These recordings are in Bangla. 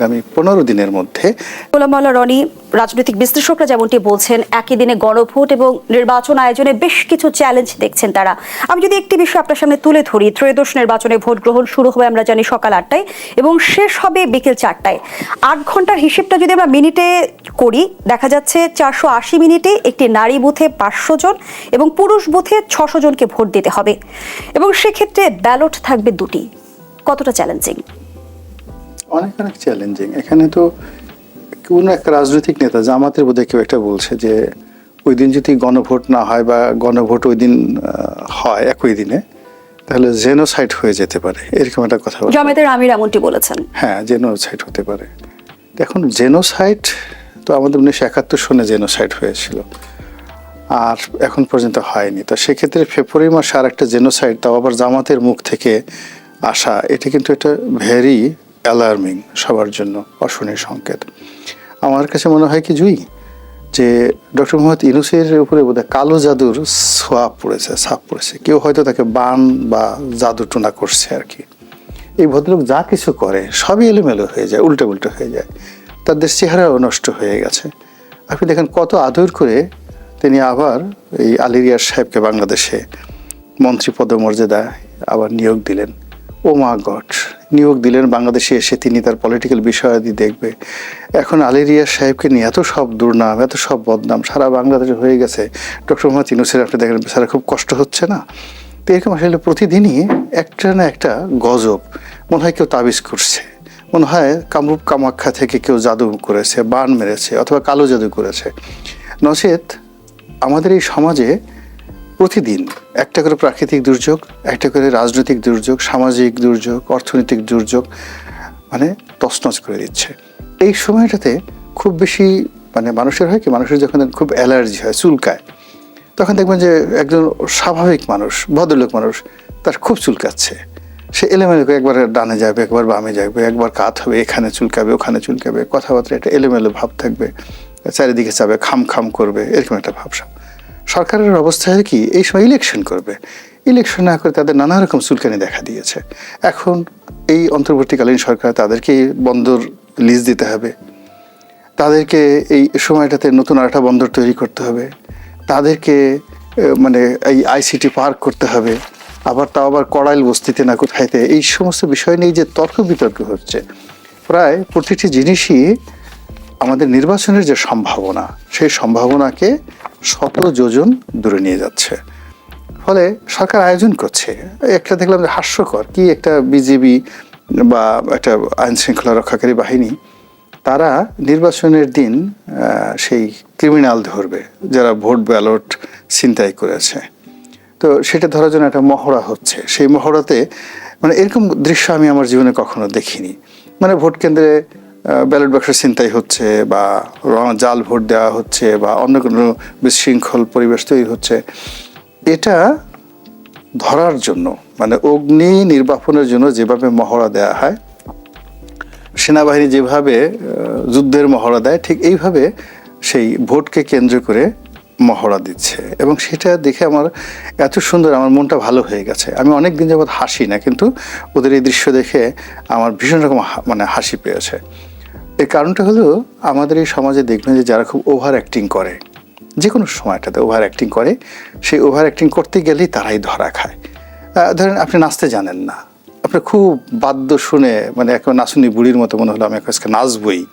আগামী পনেরো দিনের মধ্যে। রনি, রাজনৈতিক বিশ্লেষকরা যেমনটি বলছেন, একই দিনে গণভোট এবং নির্বাচন আয়োজনে বেশ কিছু চ্যালেঞ্জ দেখছেন তারা। আমি যদি একটি বিষয় আপনার সামনে তুলে ধরি, ত্রয়োদশ নির্বাচনে ভোট গ্রহণ শুরু হবে আমরা জানি সকাল আটটায় এবং শেষ হবে বিকেল চারটায়। আট ঘণ্টার হিসেবটা যদি আমরা মিনিটে করি, দেখা যাচ্ছে চারশো আশি মিনিটে একটি নারী বুথে পাঁচশো জন এবং পুরুষ বুথে ছশো জনকে ভোট দিতে হবে। এবং সেক্ষেত্রে ব্যালট থাকবে দুটি। কতটা চ্যালেঞ্জিং অনেক অনেক চ্যালেঞ্জিং এখানে তো কোন এক রাজনৈতিক নেতা জামাতের বোধহয় কেউ একটা বলছে যে ওই দিন যদি গণভোট না হয় বা গণভোট ওই দিন হয় একই দিনে তাহলে জেনোসাইড হয়ে যেতে পারে। এরকম একটা কথা। জমেতের আমির এমনটি বলেছেন। হ্যাঁ জেনোসাইড হতে পারে। এখন জেনোসাইড তো আমাদের উনিশশো একাত্তর সনে জেনোসাইড হয়েছিল। আর এখন পর্যন্ত হয়নি। তো সেক্ষেত্রে ফেব্রুয়ারি মাসে আর একটা জেনোসাইড তাও আবার জামাতের মুখ থেকে আসা এটা কিন্তু একটা ভেরি অ্যালার্মিং সবার জন্য অশনির সংকেত। আমার কাছে মনে হয় কি জুই? যে ডক্টর মোহাম্মদ ইনুসের উপরে বোধহয় কালো জাদুর সোয়াব পড়েছে, ছাপ পড়েছে। কেউ হয়তো তাকে বান বা জাদু টোনা করছে আর কি। এই ভদ্রলোক যা কিছু করে, সবই এলোমেলো হয়ে যায় উল্টে উল্টে হয়ে যায়। তাদের চেহারাও নষ্ট হয়ে গেছে। আপনি দেখেন কত আদর করে তিনি আবার এই আলিরিয়ার সাহেবকে বাংলাদেশে মন্ত্রী পদমর্যাদা আবার নিয়োগ দিলেন। ও মা গড নিয়োগ দিলেন বাংলাদেশে এসে তিনি তার পলিটিক্যাল বিষয়াদি দেখবে। এখন আলিরিয়া সাহেবকে নিয়ে এত সব দুর্নাম, এত সব বদনাম, সারা বাংলাদেশে হয়ে গেছে। ডক্টর মোহাম্মদ ইনুসের আপনি দেখেন বেচারা খুব কষ্ট হচ্ছে না? তো এরকম আসলে প্রতিদিনই একটা না একটা গজব, মনে হয় কেউ তাবিজ করছে। মনে হয় কামরূপ কামাখ্যা থেকে কেউ জাদু করেছে, বান মেরেছে অথবা কালো জাদু করেছে। নচেত আমাদের এই সমাজে প্রতিদিন একটা করে প্রাকৃতিক দুর্যোগ, একটা করে রাজনৈতিক দুর্যোগ, সামাজিক দুর্যোগ, অর্থনৈতিক দুর্যোগ মানে তছনছ করে দিচ্ছে। এই সময়টাতে খুব বেশি মানে মানুষের হয় কি, মানুষের যখন খুব অ্যালার্জি হয়, চুলকায়, তখন দেখবেন যে একজন স্বাভাবিক মানুষ, ভদ্রলোক মানুষ, তার খুব চুলকাচ্ছে। সে এলোমেলো একবার ডানে যাবে, একবার বামে যাবে, একবার কাত হবে, এখানে চুলকাবে, ওখানে চুলকাবে কথাবার্তা একটা এলোমেলো ভাব থাকবে, চারিদিকে যাবে খাম খাম করবে, এরকম একটা ভাবসাব। সরকারের অবস্থা কি এই সময় ইলেকশন করবে? ইলেকশন না করে তাদের নানা রকম চুলকানি দেখা দিয়েছে। এখন এই অন্তর্বর্তীকালীন সরকার তাদেরকে বন্দর লিজ দিতে হবে। তাদেরকে এই সময়টাতে নতুন আরেকটা বন্দর তৈরি করতে হবে। তাদেরকে মানে এই আইসিটি পার্ক করতে হবে। আবার তাও আবার কড়াইল বস্তিতে না কোথায়তে। এই সমস্ত বিষয় নিয়ে যে তর্ক বিতর্ক হচ্ছে, প্রায় প্রতিটি জিনিসই আমাদের নির্বাচনের যে সম্ভাবনা, সেই সম্ভাবনাকে শত যোজন দূরে নিয়ে যাচ্ছে। ফলে সরকার আয়োজন করছে। একটা দেখলাম যে হাস্যকর কি একটা বিজেপি বা একটা আইন শৃঙ্খলা রক্ষাকারী বাহিনী, তারা নির্বাচনের দিন সেই ক্রিমিনাল ধরবে, যারা ভোট ব্যালট ছিনতাই করেছে। তো সেটা ধরার জন্য একটা মহড়া হচ্ছে। সেই মহড়াতে মানে এরকম দৃশ্য আমি আমার জীবনে কখনো দেখিনি। মানে ভোট কেন্দ্রে ব্যালট বাক্স ছিনতাই হচ্ছে বা জাল ভোট দেওয়া হচ্ছে বা অন্য কোনো বিশৃঙ্খল পরিবেশ তৈরি হচ্ছে, এটা ধরার জন্য মানে অগ্নি নির্বাপনের জন্য যেভাবে মহড়া দেওয়া হয়, সেনাবাহিনী যেভাবে যুদ্ধের মহড়া দেয়, ঠিক এইভাবে সেই ভোটকে কেন্দ্র করে মহড়া দিচ্ছে। এবং সেটা দেখে আমার এত সুন্দর, আমার মনটা ভালো হয়ে গেছে। আমি অনেক দিন যাবৎ হাসি না, কিন্তু ওদের এই দৃশ্য দেখে আমার ভীষণ রকম মানে হাসি পেয়েছে। এর কারণটা হলো আমাদের এই সমাজে দেখবেন যে যারা খুব ওভার অ্যাক্টিং করে যে কোনো সময়টাতে ওভার অ্যাক্টিং করে, সেই ওভার অ্যাক্টিং করতে গেলেই তারাই ধরা খায়। ধরেন আপনি নাচতে জানেন না। আপনি খুব বাদ্য শুনে মানে একেবারে নাচুনি বুড়ির মতো মনে হলো আমি একটা নাচবই।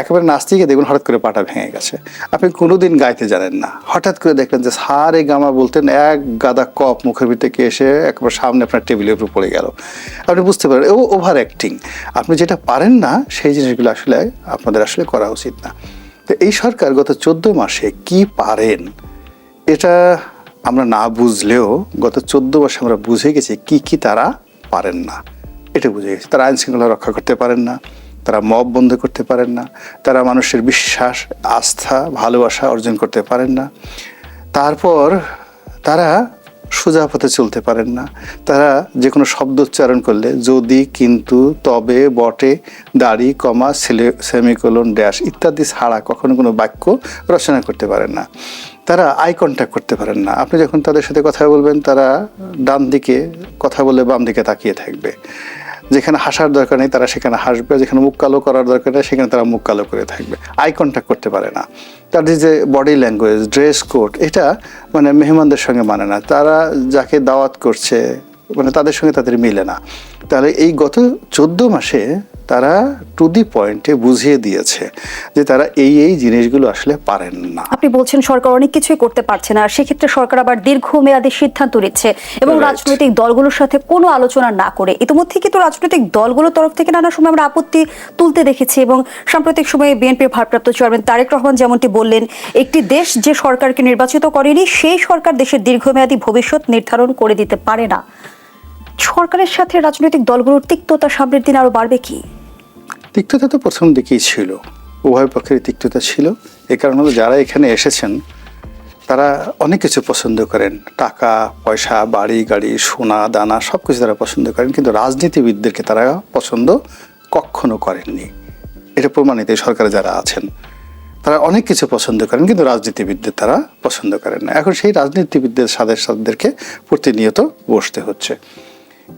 একেবারে গিয়ে দেখুন, হঠাৎ করে পাটা ভেঙে গেছে। আপনি কোনোদিন গাইতে জানেন না। হঠাৎ করে দেখলেন যে সারে গামা বলতেন, এক গাদা কপ মুখের ভিতরে এসে একবার সামনে আপনার টেবিলের উপর পড়ে গেল। আপনি বুঝতে পারেন, ও ওভার অ্যাক্টিং। আপনি যেটা পারেন না, সেই জিনিসগুলো আসলে আপনাদের আসলে করা উচিত না। তো এই সরকার গত চোদ্দ মাসে কি পারেন, এটা আমরা না বুঝলেও গত চোদ্দ মাসে আমরা বুঝে গেছি কি কি তারা পারেন না। এটা বুঝে গেছি। তারা আইন শৃঙ্খলা রক্ষা করতে পারেন না। তারা মব বন্ধ করতে পারেন না, তারা মানুষের বিশ্বাস, আস্থা, ভালোবাসা অর্জন করতে পারেন না। তারপর তারা সোজা পথে চলতে পারেন না। তারা যে কোনো শব্দ উচ্চারণ করলে যদি, কিন্তু, তবে, বটে, দাড়ি, কমা সেলে সেমিকোলন, ড্যাশ ইত্যাদি ছাড়া কখনো কোনো বাক্য রচনা করতে পারেন না। তারা আই কন্ট্যাক্ট করতে পারেন না। আপনি যখন তাদের সাথে কথা বলবেন, তারা ডান দিকে কথা বলে বাম দিকে তাকিয়ে থাকবে। যেখানে হাসার দরকার নেই, তারা সেখানে হাসবে। যেখানে মুখ কালো করার দরকার নেই, সেখানে তারা মুখ কালো করে থাকবে। আই কন্ট্যাক্ট করতে পারে না। তাদের যে বডি ল্যাঙ্গুয়েজ ড্রেস কোড এটা মানে মেহমানদের সঙ্গে মানে না। তারা যাকে দাওয়াত করছে মানে তাদের সঙ্গে তাদের মিলে না। তাহলে এই গত চোদ্দ মাসে তারা টু দি পয়েন্টে বুঝিয়ে দিয়েছে যে তারা এই এই জিনিসগুলো আসলে পারেন না। আপনি বলছেন সরকার অনেক কিছুই করতে পারছে না আর সেক্ষেত্রে সরকার আবার দীর্ঘমেয়াদী সিদ্ধান্ত নিচ্ছে এবং রাজনৈতিক দলগুলোর সাথে কোনো আলোচনা না করে। ইতিমধ্যে কিন্তু রাজনৈতিক দলগুলোর তরফ থেকে নানা সময় আমরা আপত্তি তুলতে দেখেছি এবং সাম্প্রতিক সময়ে বিএনপির ভারপ্রাপ্ত চেয়ারম্যান তারেক রহমান যেমনটি বললেন একটি দেশ যে সরকারকে নির্বাচিত করেনি সেই সরকার দেশের দীর্ঘমেয়াদী ভবিষ্যৎ নির্ধারণ করে দিতে পারে না। সরকারের সাথে রাজনৈতিক দলগুলোর তিক্ততা সামনের দিন আরও বাড়বে কি? তিক্ততা তো প্রথম দিকেই ছিল। উভয় পক্ষের তিক্ততা ছিল। এ কারণে হলো যারা এখানে এসেছেন, তারা অনেক কিছু পছন্দ করেন। টাকা, পয়সা, বাড়ি, গাড়ি, সোনা, দানা সব কিছু তারা পছন্দ করেন। কিন্তু রাজনীতিবিদদেরকে তারা পছন্দ কখনো করেননি। এটা প্রমাণিত সরকারে যারা আছেন, তারা অনেক কিছু পছন্দ করেন, কিন্তু রাজনীতিবিদদের তারা পছন্দ করেন না। এখন সেই রাজনীতিবিদদের, সাদের সাথেদেরকে প্রতিনিয়ত বসতে হচ্ছে।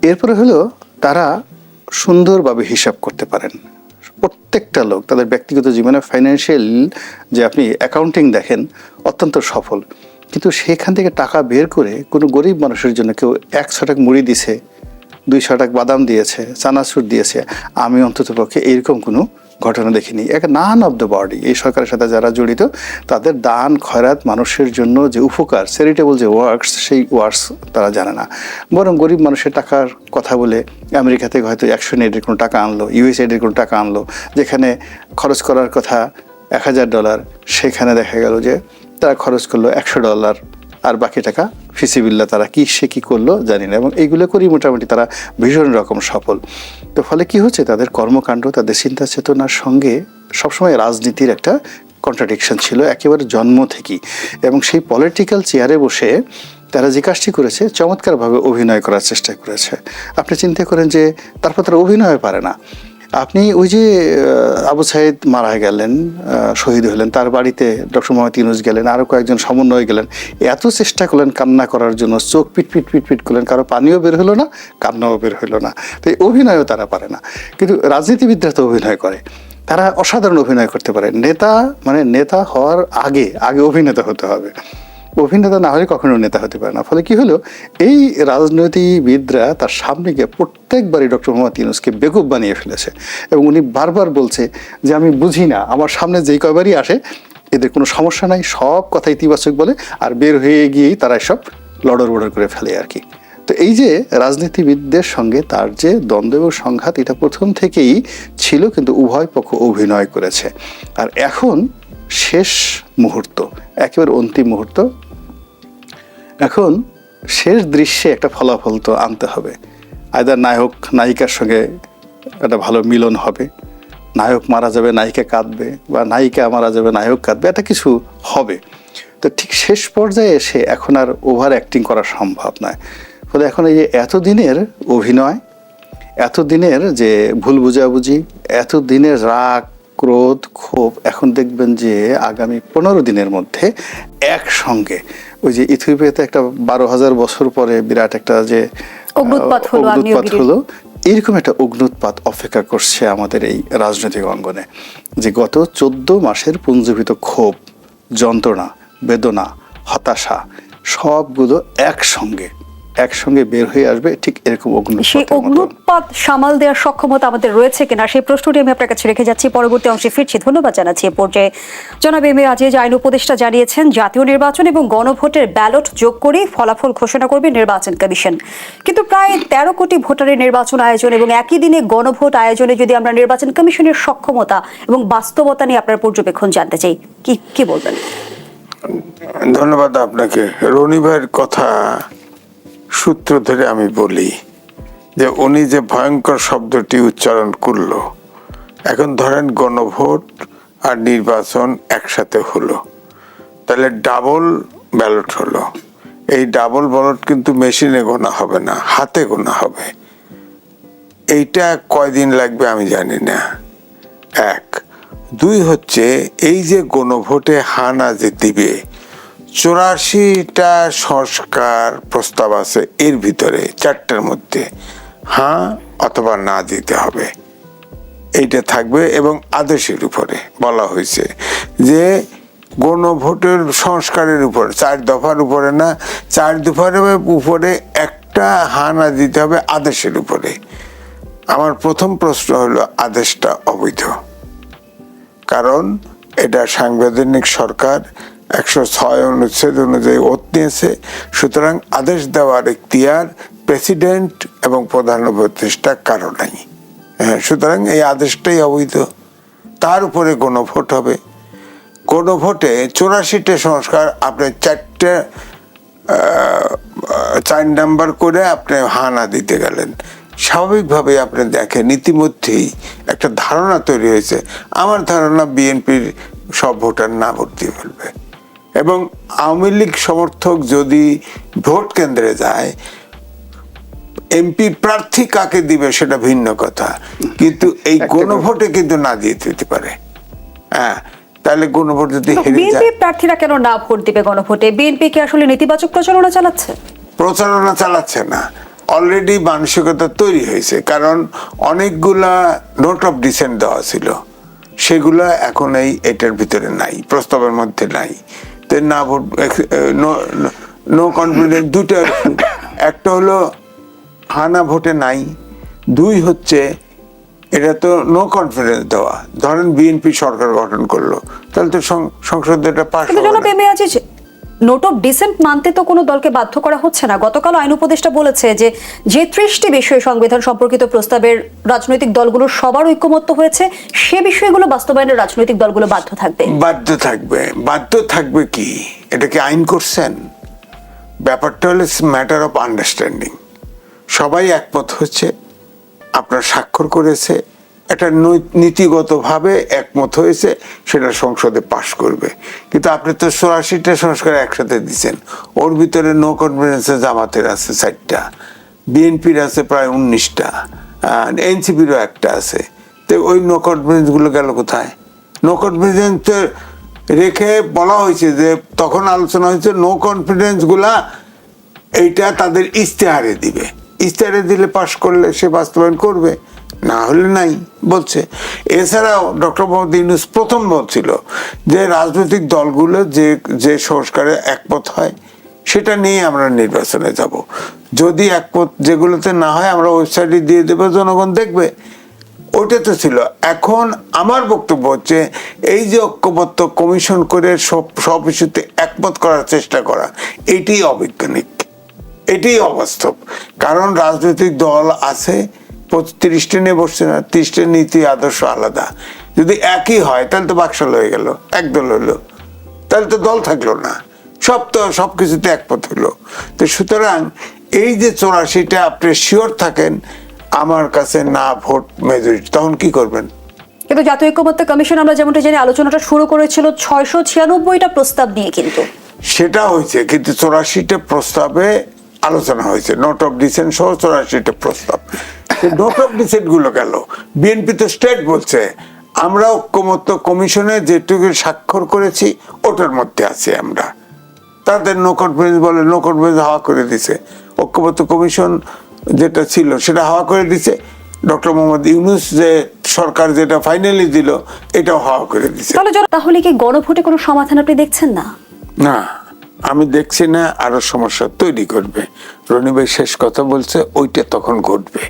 এরপরে হলো তারা সুন্দরভাবে হিসাব করতে পারেন। প্রত্যেকটা লোক তাদের ব্যক্তিগত জীবনে ফাইন্যান্সিয়াল যে আপনি অ্যাকাউন্টিং দেখেন অত্যন্ত সফল। কিন্তু সেখান থেকে টাকা বের করে কোনো গরিব মানুষের জন্য কেউ এক ছটাক মুড়ি দিছে, দুই ছটাক বাদাম দিয়েছে, চানাচুর দিয়েছে, আমি অন্তত পক্ষে এইরকম কোনো ঘটনা দেখিনি। এক নান অফ দ্য বডি এই সরকারের সাথে যারা জড়িত, তাদের দান, খয়রাত মানুষের জন্য যে উপকার চ্যারিটেবল যে ওয়ার্কস সেই ওয়ার্কস তারা জানে না। বরং গরিব মানুষের টাকার কথা বলে আমেরিকা থেকে হয়তো একশো নেটের কোনো টাকা আনলো ইউএসএডের কোনো টাকা আনলো, যেখানে খরচ করার কথা এক হাজার ডলার সেখানে দেখা গেল যে তারা খরচ করল একশো ডলার আর বাকি টাকা ফিসিবিল্লা তারা কি, সে কি করল জানি না। এবং এইগুলো করেই মোটামুটি তারা ভীষণ রকম সফল। তো ফলে কি হচ্ছে, তাদের কর্মকাণ্ড, তাদের চিন্তা চেতনার সঙ্গে সবসময় রাজনীতির একটা কন্ট্রাডিকশন ছিল, একেবারে জন্ম থেকেই। এবং সেই পলিটিক্যাল চেয়ারে বসে তারা যে কাজটি করেছে, চমৎকারভাবে অভিনয় করার চেষ্টা করেছে। আপনি চিন্তা করেন যে, তারপর তারা অভিনয় পারে না। আপনি ওই যে আবু সাইদ মারা গেলেন শহীদ হলেন, তার বাড়িতে ডক্টর মোহাম্মদ ইউনুস গেলেন আরও কয়েকজন সমন্বয় গেলেন, এত চেষ্টা করলেন কান্না করার জন্য, চোখ পিট পিট পিট পিট করলেন, কারও পানিও বের হলো না, কান্নাও বের হলো না। তো অভিনয়ও তারা পারে না। কিন্তু রাজনীতিবিদরা তো অভিনয় করে। তারা অসাধারণ অভিনয় করতে পারে। নেতা মানে নেতা হওয়ার আগে আগে অভিনেতা হতে হবে। অভিনেতা না হলে কখনো নেতা হতে পারে না। ফলে কি হলো? এই রাজনৈতিকবিদরা তার সামনে গিয়ে প্রত্যেকবারই ডক্টর মোহাম্মদ ইউনুসকে বেকুব বানিয়ে ফেলেছে এবং উনি বারবার বলছে যে, আমি বুঝি না, আমার সামনে যেই কয়বারই আসে, এদের কোনো সমস্যা নাই, সব কথা ইতিবাচক বলে, আর বের হয়ে গিয়েই তারা সব লড়র বড়র করে ফেলে আর কি। তো এই যে রাজনীতিবিদদের সঙ্গে তার যে দ্বন্দ্ব এবং সংঘাত, এটা প্রথম থেকেই ছিল, কিন্তু উভয় পক্ষ অভিনয় করেছে। আর এখন শেষ মুহূর্ত, একেবারে অন্তিম মুহূর্ত। এখন শেষ দৃশ্যে একটা ফলাফল তো আনতে হবে। আয়দার নায়ক, নায়িকার সঙ্গে একটা ভালো মিলন হবে। নায়ক মারা যাবে, নায়িকা কাঁদবে বা নায়িকা মারা যাবে, নায়ক কাঁদবে এটা কিছু হবে। তো ঠিক শেষ পর্যায়ে এসে এখন আর ওভার অ্যাক্টিং করা সম্ভব নয়। ফলে এখন এই যে এতদিনের অভিনয়, এতদিনের যে ভুল বুঝাবুঝি, এতদিনের রাগ ক্রোধ ক্ষোভ এখন দেখবেন যে আগামী পনেরো দিনের মধ্যে একসঙ্গে ওই যে ইথিওপিয়াতে একটা বারো হাজার বছর পরে বিরাট একটা যে অগ্ন্যুৎপাত হলো এরকম একটা অগ্নুৎপাত অপেক্ষা করছে আমাদের এই রাজনৈতিক অঙ্গনে যে গত চোদ্দ মাসের পুঞ্জীভূত ক্ষোভ যন্ত্রণা বেদনা হতাশা সবগুলো একসঙ্গে একসঙ্গে বের হয়ে আসবে ঠিক এরকম সেই অগ্নুৎপাত সামাল দেওয়ার সক্ষমতা আমাদের রয়েছে কিনা সেই প্রশ্নটি আমি আপনার কাছে রেখে যাচ্ছি। পরবর্তী অংশে ফিরছি। ধন্যবাদ জানাচ্ছি এ পর্যায়ে। জনাব এম এ আজিজ আইন উপদেষ্টা জানিয়েছেন জাতীয় নির্বাচন এবং গণভোটের ব্যালট যোগ করে ফলাফল ঘোষণা করবে নির্বাচন কমিশন। কিন্তু প্রায় তেরো কোটি ভোটারের নির্বাচন আয়োজন এবং একই দিনে গণভোট আয়োজনে যদি আমরা নির্বাচন কমিশনের সক্ষমতা এবং বাস্তবতা নিয়ে আপনার পর্যবেক্ষণ জানতে চাই কি কি বলবেন? ধন্যবাদ আপনাকে। রনি ভাইয়ের কথা সূত্র ধরে আমি বলি যে উনি যে ভয়ঙ্কর শব্দটি উচ্চারণ করল, এখন ধরেন গণভোট আর নির্বাচন একসাথে হলো। তাহলে ডাবল ব্যালট হলো। এই ডাবল ব্যালট কিন্তু মেশিনে গোনা হবে না, হাতে গোনা হবে। এইটা কয়দিন লাগবে আমি জানি না। এক। দুই হচ্ছে এই যে গণভোটে হানা যে দিবে চুরাশিটা সংস্কার প্রস্তাব আছে এর ভিতরে, চারটার মধ্যে। হ্যাঁ অথবা না দিতে হবে। এইটা থাকবে এবং আদেশের উপরে বলা হয়েছে যে গণভোটের সংস্কারের উপরে, চার দফার উপরে না, চার দফার উপরে একটা হানা দিতে হবে আদেশের উপরে। আমার প্রথম প্রশ্ন হলো, আদেশটা অবৈধ। কারণ এটা সাংবিধানিক সরকার একশো ছয় অনুচ্ছেদ অনুযায়ী ওত নিয়েছে। সুতরাং আদেশ দেওয়ার ইখতিয়ার প্রেসিডেন্ট এবং প্রধান উপদেষ্টা কারও নাই হ্যাঁ সুতরাং এই আদেশটাই অবৈধ। তার উপরে গণভোট হবে। গণভোটে চৌরাশিটা সংস্কার আপনি চারটে চার নাম্বার করে আপনি হানা দিতে গেলেন। স্বাভাবিকভাবে আপনি দেখেন ইতিমধ্যেই একটা ধারণা তৈরি হয়েছে। আমার ধারণা বিএনপির সব ভোটার না ভোট দিয়ে ফেলবে এবং আওয়ামী লীগ সমর্থক যদি ভোট কেন্দ্রে যায় এমপি প্রার্থী কাকে দিবে সেটা ভিন্ন কথা। কিন্তু এই গণভোটে কিন্তু না দিয়ে দিতে পারে। হ্যাঁ তাহলে গণভোট যদি হেরে যায়। প্রার্থীরা কেন না ভোট দিবে গণভোটে বিএনপি কি আসলে নেতিবাচক প্রচারণা চালাচ্ছে? প্রচারণা চালাচ্ছে না। অলরেডি মানসিকতা তৈরি হয়েছে কারণ অনেকগুলা নোট অফ ডিসেন্ট দেওয়া ছিল। সেগুলা এখন এই এটার ভিতরে নাই প্রস্তাবের মধ্যে নাই। তো না ভোট নো কনফিডেন্স দুটো একটা হলো হানা ভোটে নাই। দুই হচ্ছে এটা তো নো কনফিডেন্স দেওয়া। ধরেন বিএনপি সরকার গঠন করল। তাহলে তো সংসদে এটা পাশ কিন্তু জনাব M Aziz note of dissent মানতে তো কোনো দলকে বাধ্য করা হচ্ছে না। গতকাল আইন উপদেষ্টা বলেছে যে যে ত্রিশটি বিষয়ে সংবিধান সম্পর্কিত প্রস্তাবের রাজনৈতিক দলগুলো সবার ঐক্যমত্য হয়েছে, সে বিষয়গুলো বাস্তবায়নের রাজনৈতিক দলগুলো বাধ্য থাকবে। বাধ্য থাকবে। বাধ্য থাকবে কি? এটা কি আইন করছেন? ব্যাপারটা হলো ম্যাটার অফ আন্ডারস্ট্যান্ডিং সবাই একমত হচ্ছে আপনার স্বাক্ষর করেছে একটা নীতিগতভাবে একমত হয়েছে, সেটা সংসদে পাশ করবে। কিন্তু আপনি তো চৌরাশিটা সংস্কার একসাথে দিচ্ছেন ওর ভিতরে নো কনফিডেন্সে জামাতের আছে চারটা। বিএনপির আছে প্রায় উনিশটা। এনসিপিরও একটা আছে। তো ওই নো কনফিডেন্সগুলো গেল কোথায়? নো কনফিডেন্স রেখে বলা হয়েছে যে, তখন আলোচনা হয়েছে নো কনফিডেন্সগুলা এইটা তাদের ইশতেহারে দিবে। ইশতেহারে দিলে পাশ করলে সে বাস্তবায়ন করবে। না হলে নাই। বলছে, এছাড়াও ডক্টর মোহাম্মদ ইউনুস প্রথম বলছিল যে রাজনৈতিক দলগুলো যে যে সংস্কারে একমত হয়, সেটা নিয়ে আমরা নির্বাচনে যাব। যদি একমত যেগুলোতে না হয়, আমরা ওয়েবসাইটে দিয়ে দেবো, জনগণ দেখবে। ওইটা তো ছিল। এখন আমার বক্তব্য হচ্ছে, এই যে ঐক্যবদ্ধ কমিশন করে সব সব ইস্যুতে একমত করার চেষ্টা করা এটি অবৈজ্ঞানিক। এটি অবাস্তব। কারণ রাজনৈতিক দল আছে তিরিশটা নিয়ে বসছে না তিরিশটা নীতি আদর্শ আলাদা। যদি একই হয় তাহলে তো বাকশাল হয়ে গেল একদল হলো। তাহলে তো দল থাকল না সব তো সব কিছুতে একমত হলো। তো সুতরাং এই যে চৌরাশিটা আপনি শিওর থাকেন আমার কাছে না ভোট মেজরিটি তখন কি করবেন? কিন্তু জাতীয় ঐক্যমত্য কমিশন আমরা যেমনটা জানি আলোচনাটা শুরু করেছিল ছয়শো ছিয়ানব্বইটা প্রস্তাব নিয়ে কিন্তু। সেটা হয়েছে কিন্তু চৌরাশিটা প্রস্তাবে আলোচনা হয়েছে। নোট অফ ডিসেন্ট সহ চৌরাশিটা প্রস্তাব। নোট অফ গেল। বিএনপি তো স্টেট বলছে আমরা কমিশনে যেটুকু স্বাক্ষর করেছি ওটার মধ্যে আছি আমরা। তাদের নো কনফিডেন্স বলে নো কনফিডেন্স হাওয়া করে দিছে। ঐক্যমত্য কমিশন যেটা ছিল সেটা হাওয়া করে দিছে। ডক্টর মোহাম্মদ ইউনুস যে সরকার যেটা ফাইনালি দিল এটাও হাওয়া করে দিছে। তাহলে তাহলে কি গণভোটে কোনো সমাধান আপনি দেখছেন না? না আমি দেখছি না আরও সমস্যা তৈরি করবে। রনি ভাই শেষ কথা বলছে ওইটা তখন ঘটবে।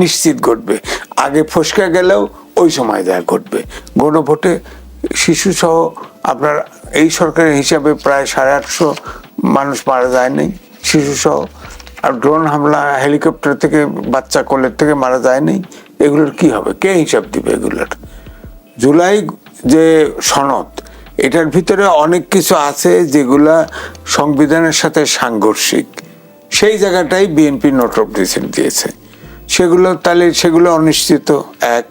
নিশ্চিত ঘটবে। আগে ফসকা গেলেও ওই সময় যা ঘটবে। গণভোটে শিশু সহ আপনার এই সরকারের হিসাবে প্রায় সাড়ে আটশো মানুষ মারা যায়নি। শিশু সহ আর ড্রোন হামলা, হেলিকপ্টার থেকে বাচ্চা কোলের থেকে মারা যায়নি। এগুলোর কি হবে? কে হিসাব দিবে এগুলোর? জুলাই যে সনদ, এটার ভিতরে অনেক কিছু আছে যেগুলা সংবিধানের সাথে সাংঘর্ষিক। সেই জায়গাটাই বিএনপি নোট অফ ডিসেন্ট দিয়েছে। সেগুলো তাহলে সেগুলো অনিশ্চিত। এক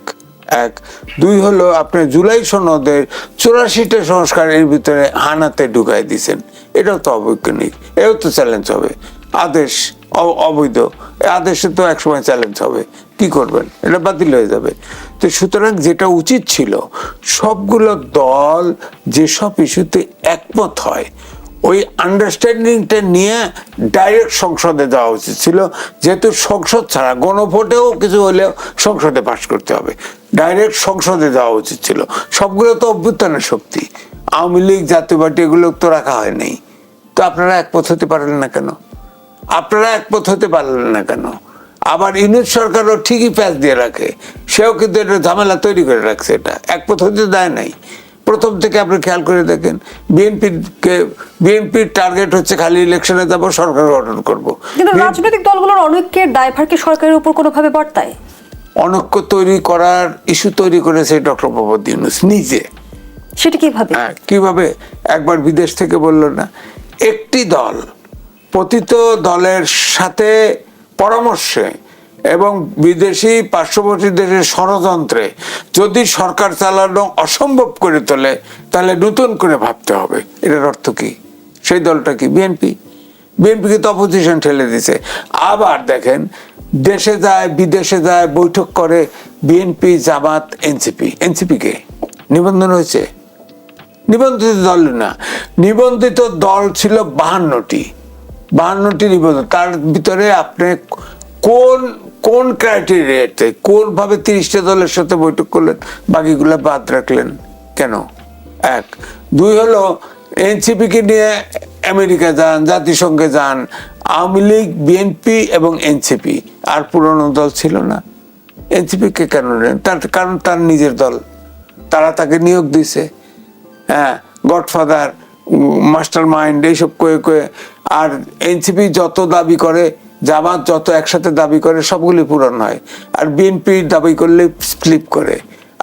এক। দুই হলো আপনি জুলাই সনদের চুরাশিটা সংস্কার এর ভিতরে হানাতে ঢুকাই দিয়েছেন। এটাও তো অবৈজ্ঞানিক, এও তো চ্যালেঞ্জ হবে। আদেশ অবৈধ আদেশে তো একসময় চ্যালেঞ্জ হবে। কি করবেন? এটা বাতিল হয়ে যাবে। তো সুতরাং যেটা উচিত ছিল, সবগুলো দল যেসব ইস্যুতে একমত হয় ওই আন্ডারস্ট্যান্ডিংটা নিয়ে ডাইরেক্ট সংসদে দেওয়া উচিত ছিল। যেহেতু সংসদ ছাড়া গণভোটেও কিছু হলেও সংসদে পাশ করতে হবে। ডাইরেক্ট সংসদে দেওয়া উচিত ছিল। সবগুলো তো অভ্যুত্থানের শক্তি। আওয়ামী লীগ, জাতীয় পার্টি এগুলো তো রাখা হয়নি। তো আপনারা একপথ হতে পারলেন না কেন? আপনারা একপথ হতে পারলেন না কেন? আবার ইউনিট সরকারও ঠিকই প্যাচ দিয়ে রাখে। সেও কিন্তু এটা ঝামেলা তৈরি করে রাখছে এটা। একপথ হতে দেয় নাই। প্রথম থেকে আপনি খেয়াল করে দেখেন বিএনপির কে বিএনপির টার্গেট হচ্ছে খালি ইলেকশনে যাব সরকার গঠন করব। কিন্তু রাজনৈতিক দলগুলোর অনেকের দায়ভার কি সরকারের উপর কোনোভাবে বর্তায়? অনৈক্য তৈরি করার ইস্যু তৈরি করেছে ডক্টর মোহাম্মদ ইউনুস নিজে। সেটা কীভাবে? হ্যাঁ কীভাবে? একবার বিদেশ থেকে বলল না একটি দল পতিত দলের সাথে পরামর্শে এবং বিদেশি পার্শ্ববর্তী দেশের ষড়যন্ত্রে যদি সরকার চালানো অসম্ভব করে তোলে, তাহলে নতুন করে ভাবতে হবে। এটার অর্থ কি? সেই দলটা কি? বিএনপি বিএনপিকে তো অপোজিশন ঠেলে দিছে। আবার দেখেন, দেশে যায়, বিদেশে যায়, বৈঠক করে বিএনপি জামাত এনসিপি এনসিপি কে? নিবন্ধন হয়েছে? নিবন্ধিত দল না। নিবন্ধিত দল ছিল বাহান্নটি। বাহান্নটি নিবন্ধন তার ভিতরে আপনি কোন কোন ক্রাইটেরিয়াতে কোন ভাবে তিরিশটা দলের সাথে বৈঠক করলেন? বাকিগুলো বাদ রাখলেন কেন? এক। দুই হলো এনসিপি কে নিয়ে আমেরিকা যান, জাতিসংঘে যান, আওয়ামী লীগ, বিএনপি এবং এনসিপি। আর পুরনো দল ছিল না। এনসিপি কে কেন নেন তার, কারণ তার নিজের দল। তারা তাকে নিয়োগ দিছে হ্যাঁ গডফাদার মাস্টার মাইন্ড এইসব কয়ে কয়ে। আর এনসিপি যত দাবি করে জামাত যত একসাথে দাবি করে সবগুলি পূরণ হয়। আর বিএনপি দাবি করলে স্লিপ করে।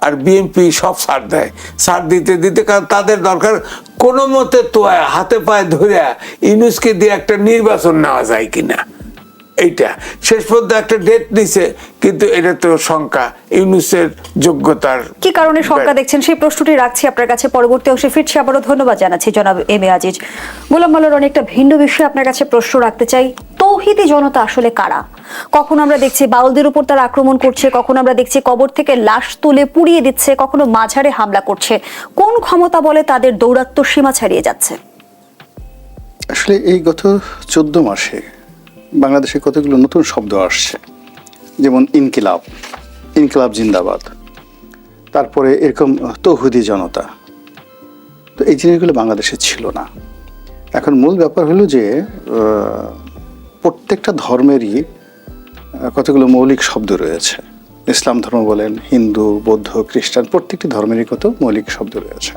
আর বিএনপি সব সার দেয়। সার দিতে দিতে কারণ তাদের দরকার কোনো মতে তো হাতে পায়ে ধরে ইউনুসকে দিয়ে একটা নির্বাচন নেওয়া যায় কিনা। এইটা। শেষ পর্যন্ত একটা ডেট নিছে কিন্তু এটা তো শঙ্কা ইউনুসের যোগ্যতার কি কারণে শঙ্কা দেখছেন? সেই প্রশ্নটি রাখছি আপনার কাছে পরবর্তী অংশে ফিরছি আবারও ধন্যবাদ জানাচ্ছি জনাব এম এ আজিজ। গোলাম মাল্লার অনেকটা ভিন্ন বিষয়ে আপনার কাছে প্রশ্ন রাখতে চাই। তৌহিদি জনতা আসলে কারা? কখন আমরা দেখছি বাউলদের উপর তারা আক্রমণ করছে কখন আমরা দেখছি কবর থেকে লাশ তুলে পুড়িয়ে দিচ্ছে কখনো মাঝারে হামলা করছে কোন ক্ষমতা বলে তাদের দৌরাত্ম সীমা ছাড়িয়ে যাচ্ছে? আসলে এই গত চোদ্দ মাসে বাংলাদেশে কতগুলো নতুন শব্দ আসছে? যেমন ইনকিলাব ইনকিলাব জিন্দাবাদ, তারপরে এরকম তৌহুদি জনতা। তো এই জিনিসগুলো বাংলাদেশে ছিল না। এখন মূল ব্যাপার হলো যে প্রত্যেকটা ধর্মেরই কতগুলো মৌলিক শব্দ রয়েছে। ইসলাম ধর্ম বলেন, হিন্দু, বৌদ্ধ, খ্রিস্টান, প্রত্যেকটি ধর্মেরই কত মৌলিক শব্দ রয়েছে।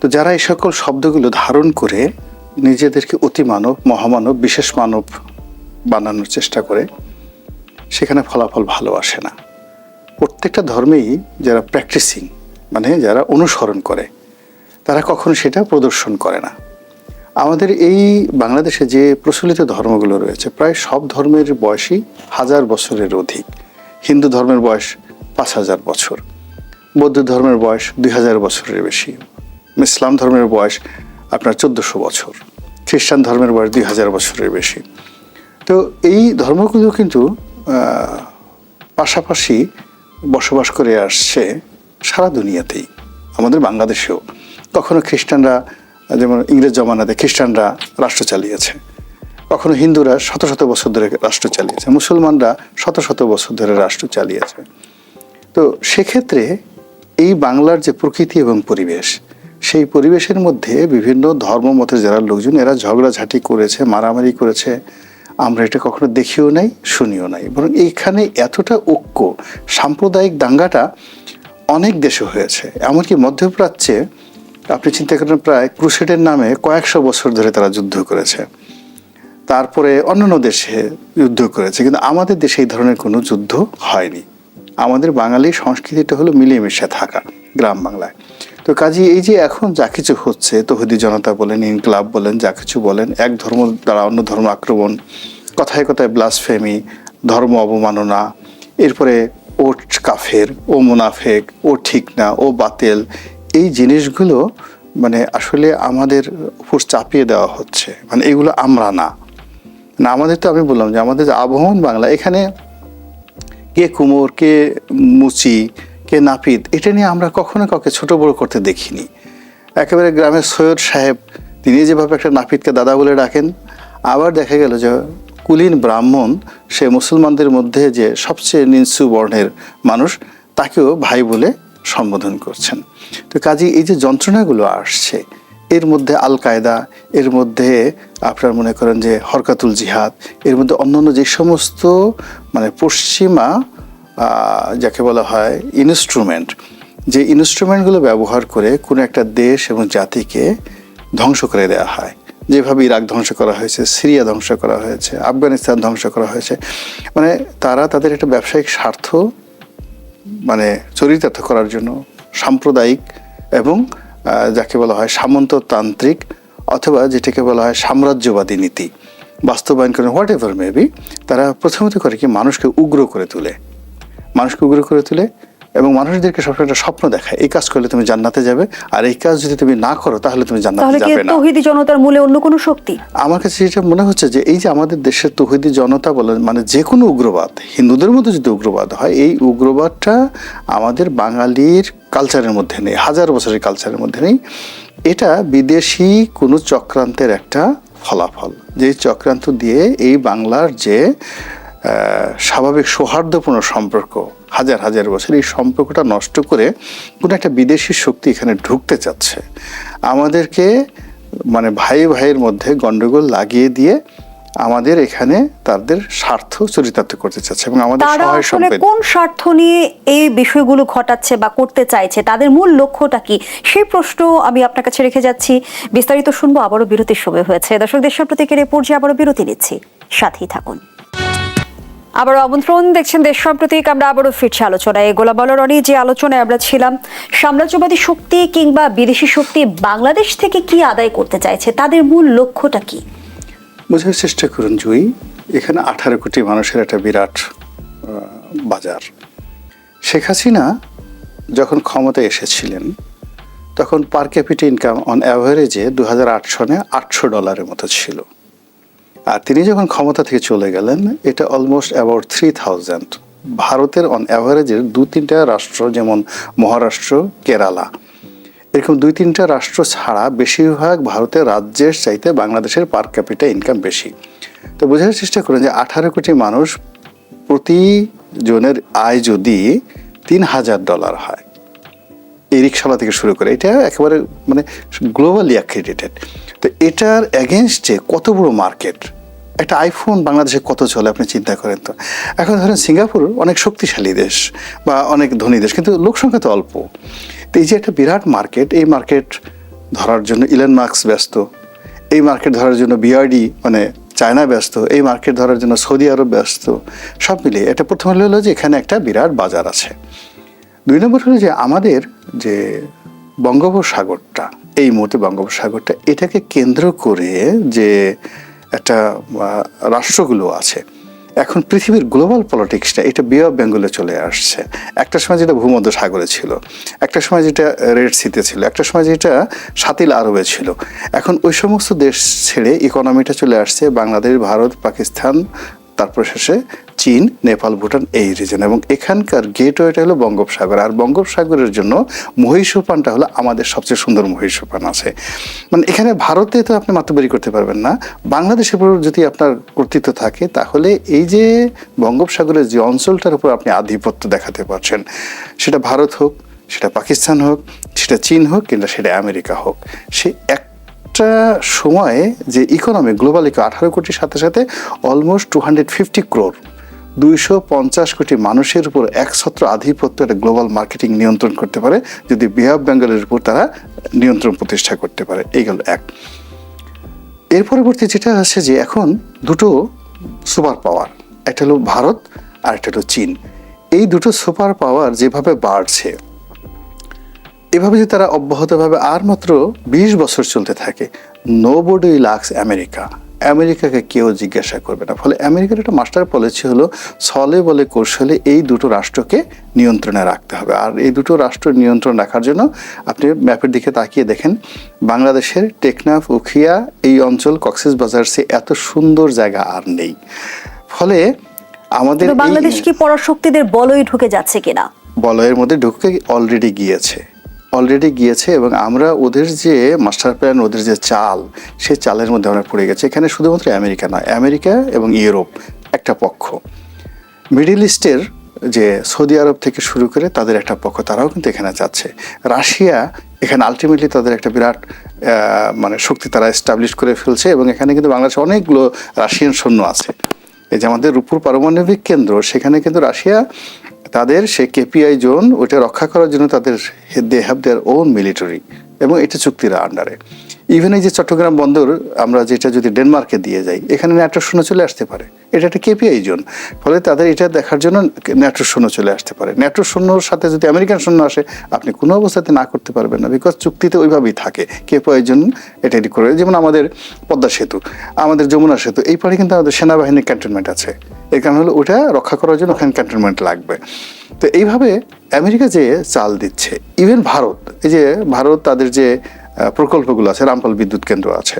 তো যারা এই সকল শব্দগুলো ধারণ করে নিজেদেরকে অতি মানব, মহামানব, বিশেষ মানব বানানোর চেষ্টা করে, সেখানে ফলাফল ভালো আসে না। প্রত্যেকটা ধর্মেই যারা প্র্যাকটিসিং মানে যারা অনুসরণ করে, তারা কখনো সেটা প্রদর্শন করে না। আমাদের এই বাংলাদেশে যে প্রচলিত ধর্মগুলো রয়েছে, প্রায় সব ধর্মের বয়সই হাজার বছরের অধিক। হিন্দু ধর্মের বয়স পাঁচ হাজার বছর, বৌদ্ধ ধর্মের বয়স দুই হাজার বছরের বেশি, ইসলাম ধর্মের বয়স আপনার চোদ্দশো বছর। খ্রিস্টান ধর্মের বয়স দুই হাজার বছরের বেশি। তো এই ধর্মগুলো কিন্তু পাশাপাশি বসবাস করে আসছে সারা দুনিয়াতেই, আমাদের বাংলাদেশেও। কখনো খ্রিস্টানরা, যেমন ইংরেজ জমানাতে খ্রিস্টানরা রাষ্ট্র চালিয়েছে। কখনো হিন্দুরা শত শত বছর ধরে রাষ্ট্র চালিয়েছে। মুসলমানরা শত শত বছর ধরে রাষ্ট্র চালিয়েছে। তো সেক্ষেত্রে এই বাংলার যে প্রকৃতি এবং পরিবেশ সেই পরিবেশের মধ্যে বিভিন্ন ধর্মমতের যারা লোকজন, এরা ঝগড়াঝাটি করেছে, মারামারি করেছে। আমরা এটা কখনো দেখিও নাই, শুনিও নাই। বরং এইখানে এতটা ঐক্য, সাম্প্রদায়িক দাঙ্গাটা অনেক দেশে হয়েছে। এমনকি মধ্যপ্রাচ্যে আপনি চিন্তা করেন প্রায় ক্রুসেডের নামে কয়েকশো বছর ধরে তারা যুদ্ধ করেছে। তারপরে অন্যান্য দেশে যুদ্ধ করেছে। কিন্তু আমাদের দেশে এই ধরনের কোনো যুদ্ধ হয়নি। আমাদের বাঙালি সংস্কৃতিটা হলো মিলেমিশে থাকা, গ্রাম বাংলায়। তো কাজী, এই যে এখন যা কিছু হচ্ছে, তহুদি জনতা বলেন ইনকলাব বলেন, যা কিছু বলেন, এক ধর্ম দ্বারা অন্য ধর্ম আক্রমণ, কথায় কথায় ব্লাসফেমি ধর্ম অবমাননা, এরপরে ও কাফের, ও মুনাফেক, ও ঠিক না, ও বাতেল, এই জিনিসগুলো মানে আসলে আমাদের উপর চাপিয়ে দেওয়া হচ্ছে। মানে এগুলো আমরা না। না, আমাদের তো আমি বললাম যে আমাদের যে আবহমান বাংলা, এখানে কে কুমোর, কে মুচি কে নাপিত, এটা নিয়ে আমরা কখনো কাউকে ছোট বড় করতে দেখিনি। একেবারে গ্রামের সৈয়দ সাহেব, তিনি যেভাবে একটা নাপিতকে দাদা বলে ডাকেন, আবার দেখা গেল যে কুলীন ব্রাহ্মণ, সে মুসলমানদের মধ্যে যে সবচেয়ে নিচু বর্ণের মানুষ, তাকেও ভাই বলে সম্বোধন করছেন। তো কাজে এই যে যন্ত্রণাগুলো আসছে, এর মধ্যে আল কায়দা এর মধ্যে আপনার মনে করেন যে হরকাতুল জিহাদ, এর মধ্যে অন্যান্য যে সমস্ত মানে পশ্চিমা যাকে বলা হয় ইনস্ট্রুমেন্ট যে ইনস্ট্রুমেন্টগুলো ব্যবহার করে কোনো একটা দেশ এবং জাতিকে ধ্বংস করে দেওয়া হয়। যেভাবে ইরাক ধ্বংস করা হয়েছে, সিরিয়া ধ্বংস করা হয়েছে, আফগানিস্তান ধ্বংস করা হয়েছে মানে তারা তাদের একটা ব্যবসায়িক স্বার্থ মানে চরিতার্থ করার জন্য সাম্প্রদায়িক এবং যাকে বলা হয় সামন্ততান্ত্রিক অথবা যেটাকে বলা হয় সাম্রাজ্যবাদী নীতি। বাস্তবায়ন করে হোয়াট এভার মেবি তারা প্রথমত করে কি মানুষকে উগ্র করে তোলে। মানুষকে উগ্র করে তোলে এবং মানুষদেরকে সবসময় একটা স্বপ্ন দেখায় এই কাজ করলে তুমি জান্নাতে যাবে আর এই কাজ যদি তুমি না করো তাহলে তুমি জান্নাতে তাহলে যাবে না। তৌহিদি জনতার মূলে অন্য কোনো শক্তি? আমার কাছে যেটা মনে হচ্ছে যে এই যে আমাদের দেশের তহিদি জনতা বলেন মানে যে কোনো উগ্রবাদ হিন্দুদের মধ্যে যদি উগ্রবাদ হয় এই উগ্রবাদটা আমাদের বাঙালির কালচারের মধ্যে নেই হাজার বছরের কালচারের মধ্যে নেই। এটা বিদেশি কোনো চক্রান্তের একটা ফলাফল। যে চক্রান্ত দিয়ে এই বাংলার যে স্বাভাবিক সৌহার্দ্যপূর্ণ সম্পর্ক হাজার হাজার বছর এই সম্পর্কটা নষ্ট করে কোনো একটা বিদেশি শক্তি এখানে ঢুকতে চাচ্ছে। আমাদেরকে মানে ভাই ভাইয়ের মধ্যে গন্ডগোল লাগিয়ে দিয়ে আমাদের এখানে তাদের স্বার্থ চরিতার্থ করতে চাচ্ছে এবং আমাদের তারা সহায় সম্পদ। কোন স্বার্থ নিয়ে এই বিষয়গুলো ঘটাচ্ছে বা করতে চাইছে তাদের মূল লক্ষ্যটা কি? সেই প্রশ্ন আমি আপনার কাছে রেখে যাচ্ছি। বিস্তারিত শুনব আবারও বিরতির সময় হয়েছে। দর্শক দেশের প্রতীকের এই পর্যায়ে আবারও বিরতি নিচ্ছি। সাথেই থাকুন। আবারও আমন্ত্রণ দেখছেন দেশ সম্প্রতিক, আমরা আবারও ফিরছি আলোচনায়। গোলা বলরণী যে আলোচনায় আমরা ছিলাম, সাম্রাজ্যবাদী শক্তি কিংবা বিদেশি শক্তি বাংলাদেশ থেকে কি আদায় করতে চাইছে, তাদের মূল লক্ষ্যটা কি? বোঝার চেষ্টা করুন, জুই। এখানে আঠারো কোটি মানুষের একটা বিরাট বাজার। শেখ হাসিনা যখন ক্ষমতায় এসেছিলেন, তখন পার ক্যাপিটা ইনকাম অন অ্যাভারেজে দু সনে আটশো ডলারের মতো ছিল। আর তিনি যখন ক্ষমতা থেকে চলে গেলেন, এটা অলমোস্ট অ্যাবাউট থ্রি থাউজেন্ড ভারতের অন অ্যাভারেজের দু তিনটা রাষ্ট্র, যেমন মহারাষ্ট্র, কেরালা। এরকম দুই তিনটা রাষ্ট্র ছাড়া বেশিরভাগ ভারতের রাজ্যের চাইতে বাংলাদেশের পার ক্যাপিটা ইনকাম বেশি। তো বোঝার চেষ্টা করুন যে আঠারো কোটি মানুষ প্রতি জনের আয় যদি তিন হাজার ডলার হয় এই রিক্সাওয়ালা থেকে শুরু করে, এটা একেবারে মানে গ্লোবালি অ্যাক্রেডিটেড তো এটার অ্যাগেনস্টে কত বড় মার্কেট একটা আইফোন বাংলাদেশে কত চলে আপনি চিন্তা করেন তো? এখন ধরেন সিঙ্গাপুর অনেক শক্তিশালী দেশ বা অনেক ধনী দেশ, কিন্তু লোক সংখ্যা তো অল্প। তো এই যে একটা বিরাট মার্কেট এই মার্কেট ধরার জন্য ইলেন মার্কস ব্যস্ত, এই মার্কেট ধরার জন্য বিআরডি মানে চায়না ব্যস্ত, এই মার্কেট ধরার জন্য সৌদি আরব ব্যস্ত, সব মিলিয়ে এটা প্রথম হলো যে এখানে একটা বিরাট বাজার আছে। দুই নম্বর হলো যে আমাদের যে বঙ্গোপসাগরটা, এই মুহূর্তে বঙ্গোপসাগরটা, এটাকে কেন্দ্র করে যে একটা রাষ্ট্রগুলো আছে, এখন পৃথিবীর গ্লোবাল পলিটিক্সটা, এটা বে অফ বেঙ্গলে চলে আসছে। একটা সময় যেটা ভূমধ্য সাগরে ছিল, একটা সময় যেটা রেড সিতে ছিল, একটা সময় যেটা সাতিল আরবে ছিল। এখন ওই সমস্ত দেশ ছেড়ে ইকোনমিটা চলে আসছে, বাংলাদেশ, ভারত, পাকিস্তান তারপর শেষে চীন, নেপাল, ভুটান এই রিজন এবং এখানকার গেটওয়েটা হলো বঙ্গোপসাগর। আর বঙ্গোপসাগরের জন্য মহীসোপানটা হলো আমাদের সবচেয়ে সুন্দর মহীসোপান আছে। মানে এখানে ভারতে তো আপনি মাতবারি করতে পারবেন না। বাংলাদেশের উপর যদি আপনার কর্তৃত্ব থাকে, তাহলে এই যে বঙ্গোপসাগরের যে অঞ্চলটার উপর আপনি আধিপত্য দেখাতে পারছেন, সেটা ভারত হোক, সেটা পাকিস্তান হোক, সেটা চীন হোক কিংবা সেটা আমেরিকা হোক, সে এক একটা সময়ে যে ইকোনমি গ্লোবাল ইকো আঠারো কোটির সাথে সাথে almost two hundred fifty crore দুইশো পঞ্চাশ কোটি মানুষের উপর একছত্র আধিপত্য একটা গ্লোবাল মার্কেটিং নিয়ন্ত্রণ করতে পারে, যদি বে অফ বেঙ্গলের উপর তারা নিয়ন্ত্রণ প্রতিষ্ঠা করতে পারে। এই গেল এক। এর পরবর্তী যেটা আছে যে এখন দুটো সুপার পাওয়ার একটা হলো ভারত আর একটা হলো চীন। এই দুটো সুপার পাওয়ার যেভাবে বাড়ছে এভাবে যদি তারা অব্যাহতভাবে আর মাত্র বিশ বছর চলতে থাকে নো বডি লাক্স আমেরিকা আমেরিকাকে কেউ জিজ্ঞাসা করবে না। ফলে আমেরিকার একটা মাস্টার পলিসি হলো ছলে বলে কৌশলে এই দুটো রাষ্ট্রকে নিয়ন্ত্রণে রাখতে হবে। আর এই দুটো রাষ্ট্র নিয়ন্ত্রণ রাখার জন্য আপনি ম্যাপের দিকে তাকিয়ে দেখেন বাংলাদেশের টেকনাফ উখিয়া এই অঞ্চল কক্সেস বাজার সে এত সুন্দর জায়গা আর নেই। ফলে আমাদের বাংলাদেশ কি পরাশক্তিদের বলই ঢুকে যাচ্ছে কিনা? বলয়ের মধ্যে ঢুকে অলরেডি গিয়েছে। অলরেডি গিয়েছে এবং আমরা ওদের যে মাস্টার প্ল্যান ওদের যে চাল সেই চালের মধ্যে আমরা পড়ে গেছি। এখানে শুধুমাত্র আমেরিকা নয়, আমেরিকা এবং ইউরোপ, একটা পক্ষ। মিডিল ইস্টের যে সৌদি আরব থেকে শুরু করে তাদের একটা পক্ষ, তারাও কিন্তু এখানে যাচ্ছে। রাশিয়া এখানে আলটিমেটলি তাদের একটা বিরাট মানে শক্তি তারা এস্টাবলিশ করে ফেলছে এবং এখানে কিন্তু বাংলাদেশে অনেকগুলো রাশিয়ান সৈন্য আছে। এই যে আমাদের রূপুর পারমাণবিক কেন্দ্র, সেখানে কিন্তু রাশিয়া তাদের সে কেপিআই জোন ওটা রক্ষা করার জন্য তাদের they have their own military এবং এটা চুক্তির আন্ডারে ইভেন এই যে চট্টগ্রাম বন্দর, আমরা যেটা যদি ডেনমার্কে দিয়ে যাই, এখানে ন্যাটো শূন্য চলে আসতে পারে। এটা একটা কেপিআই জোন। ফলে তাদের এটা দেখার জন্য ন্যাটো শূন্য চলে আসতে পারে। ন্যাটো শূন্যর সাথে যদি আমেরিকান শূন্য আসে, আপনি কোনো অবস্থাতে না করতে পারবেন না বিকজ চুক্তিতে ওইভাবেই থাকে। কেপিআই জোন, এটা এটি করে, যেমন আমাদের পদ্মা সেতু, আমাদের যমুনা সেতু, এই পারে কিন্তু আমাদের সেনাবাহিনীর ক্যান্টনমেন্ট আছে। এর কারণ হলো ওটা রক্ষা করার জন্য ওখানে ক্যান্টনমেন্ট লাগবে। তো এইভাবে আমেরিকা যে চাল দিচ্ছে ইভেন ভারত, এই যে ভারত তাদের যে প্রকল্পগুলো আছে, রামপাল বিদ্যুৎ কেন্দ্র আছে,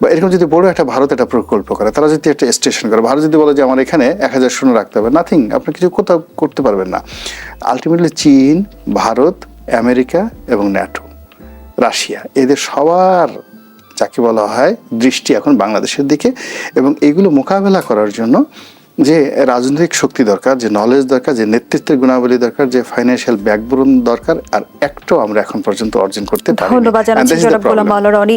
বা এরকম যদি বড় একটা ভারত একটা প্রকল্প করে, তারা যদি একটা স্টেশন করে, ভারত যদি বলে যে আমার এখানে এক হাজার শূন্য রাখতে হবে নাথিং আপনি কিছু কোথাও করতে পারবেন না। আলটিমেটলি চীন, ভারত, আমেরিকা এবং ন্যাটো রাশিয়া, এদের সবার, যাকে বলা হয় দৃষ্টি এখন বাংলাদেশের দিকে, এবং এগুলো মোকাবেলা করার জন্য যে রাজনৈতিক শক্তি দরকার যে নলেজ দরকার যে নেতৃত্বের গুণাবলী দরকার যে ফাইন্যান্সিয়াল ব্যাকবোন দরকার আর একটাও আমরা এখন পর্যন্ত অর্জন করতে পারি ধন্যবাদ জানাচ্ছি জনাব গোলাম মাওলা রনি।